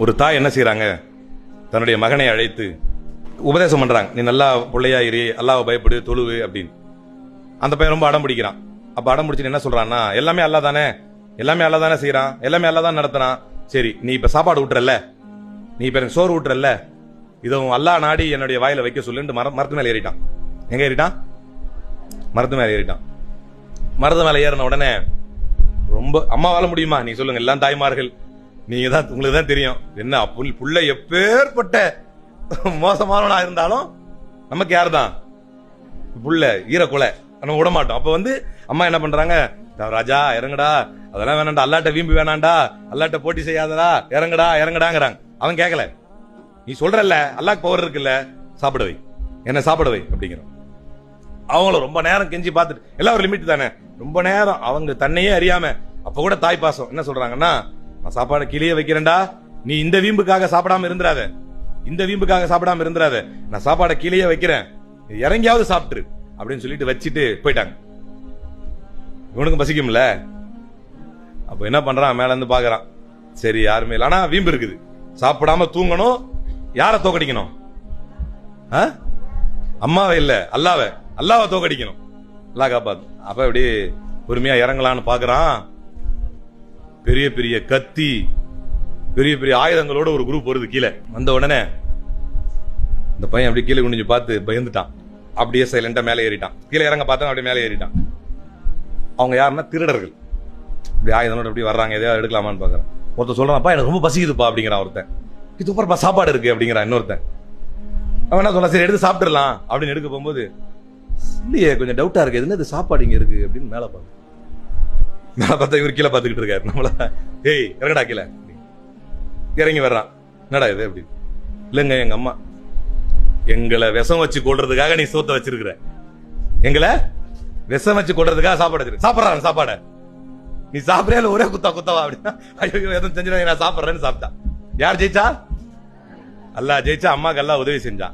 ஒரு தாய் என்ன செய்கிறாங்க தன்னுடைய மகனை அழைத்து உபதேசம் பண்ணுறாங்க நீ நல்லா பிள்ளையா இரு. அல்லாஹ் பயப்படு. தொழுவு அப்படின்னு. அந்த பையன் ரொம்ப அடம் பிடிக்கிறான். அப்போ அடம் பிடிச்சு என்ன சொல்கிறான்னா எல்லாமே அல்லா தானே. எல்லாமே அல்லா தானே செய்கிறான் எல்லாமே அல்லா தான் நடத்துகிறான் சரி நீ இப்போ சாப்பாடு விட்டுறல்ல நீ இப்போ எனக்கு சோறு விட்டுறல்ல இதை உன் அல்லா நாடி என்னுடைய வாயில வைக்க சொல்லுன்னு மர மரத்து மேலே ஏறிட்டான். எங்கே ஏறிட்டான்? மரத்து மேலே ஏறிட்டான். மரத்து மேலே ஏறின உடனே ரொம்ப அம்மாவால முடியுமா? நீ சொல்லுங்க. எல்லாம் தாய்மார்கள். நீங்க தான் உங்களுக்கு தான் தெரியும். என்ன புல் புள்ள எப்பேற்பட்ட மோசமானவனா இருந்தாலும் நமக்கு யார் தான் புள்ள ஈரக்குலை நம்ம விட மாட்டோம் அப்ப வந்து அம்மா என்ன பண்றாங்க? ராஜா இறங்குடா. அதெல்லாம் வேணாண்டா அல்லாட்ட வீம்பு வேணாண்டா அல்லாட்ட போட்டி செய்யாதடா. இறங்குடா இறங்குடாங்கிறாங்க. அவன் கேட்கல நீ சொல்றல்ல அல்லாக்கு பவர் இருக்குல்ல. சாப்பிட வை. என்ன சாப்பிட வை? அப்படிங்கிறான். அவங்களும் ரொம்ப நேரம் கெஞ்சி பார்த்துட்டு எல்லாம் ஒரு லிமிட் தானே? ரொம்ப நேரம் அவங்க தன்னையே அறியாம அப்ப கூட தாய் பாசம். என்ன சொல்றாங்கன்னா நான் சாப்பாடு கீழே வைக்கிறேன்டா. நீ இந்த வீம்புக்காக சாப்பிடாம இருந்துடாத இந்த வீம்புக்காக சாப்பிடாம இருந்துடாத நான் சாப்பாடை கீழே வைக்கிறேன். இறங்கியாவது சாப்பிட்டுரு. அப்படின்னு சொல்லிட்டு வச்சுட்டு போயிட்டாங்க. இவனுக்கும் பசிக்கும்ல? அப்ப என்ன பண்றான்? மேல இருந்து பாக்குறான். சரி யாருமே இல்ல. ஆனா வீம்பு இருக்குது. சாப்பிடாம தூங்கணும். யார தோக்கடிக்கணும்? ஆ? அம்மாவை இல்ல அல்லாவை. அல்லாவை தோக்கடிக்கணும். அல்லா காப்பாத்து. அப்ப இப்படி பொறுமையா இறங்கலான்னு பாக்குறான். பெரிய பெரிய கத்தி பெரிய பெரிய ஆயுதங்களோட ஒரு குரூப் வருது கீழே. வந்த உடனே இந்த பையன் அப்படி கீழே குனிஞ்சு பார்த்து பயந்துட்டான். அப்படியே சைலண்டா மேலே ஏறிட்டான். கீழே இறங்க பார்த்தா அப்படியே மேலே ஏறிட்டான். அவங்க யாருன்னா திருடர்கள். இப்படி ஆயுதங்களோட அப்படி வர்றாங்க எதையாவது எடுக்கலாமான்னு பாக்குறேன் ஒருத்தன் சொல்றான்ப்பா எனக்கு ரொம்ப பசிக்குதுப்பா அப்படிங்கிறான் ஒருத்தன். இது சூப்பர்ப்பா சாப்பாடு இருக்கு அப்படிங்கிறான் இன்னொருத்தன். அவன் என்ன சொல்றான் சரி எடுத்து சாப்பிட்டுறலாம் அப்படின்னு எடுக்க போகும்போது இல்லையே கொஞ்சம் டவுட்டா இருக்கு. எதுனா இது சாப்பாடு இங்க இருக்கு? அப்படின்னு மேலே பாரு நான் பார்த்தா இவர் கீழே பார்த்துக்கிட்டு இருக்காரு. நம்மள ஏய் இறங்கடா கீழே. இறங்கி வர்றான். என்னடா இது? அப்படி இல்லைங்க எங்க அம்மா. எங்களை விஷம் வச்சு கொள்றதுக்காக நீ சோத்த வச்சிருக்கிற. எங்களை விஷம் வச்சு கொள்றதுக்காக சாப்பாடு வச்சிருக்க சாப்பிட்றாங்க சாப்பாட. நீ சாப்பிடறியா ஒரே குத்தா குத்தவா? அப்படின்னா. ஐயோ எதுவும் செஞ்சிடும் நான் சாப்பிட்றேன்னு சாப்பிட்டா. யார் ஜெயிச்சா? அல்லா ஜெயிச்சா அம்மாக்கு எல்லாம் உதவி செஞ்சான்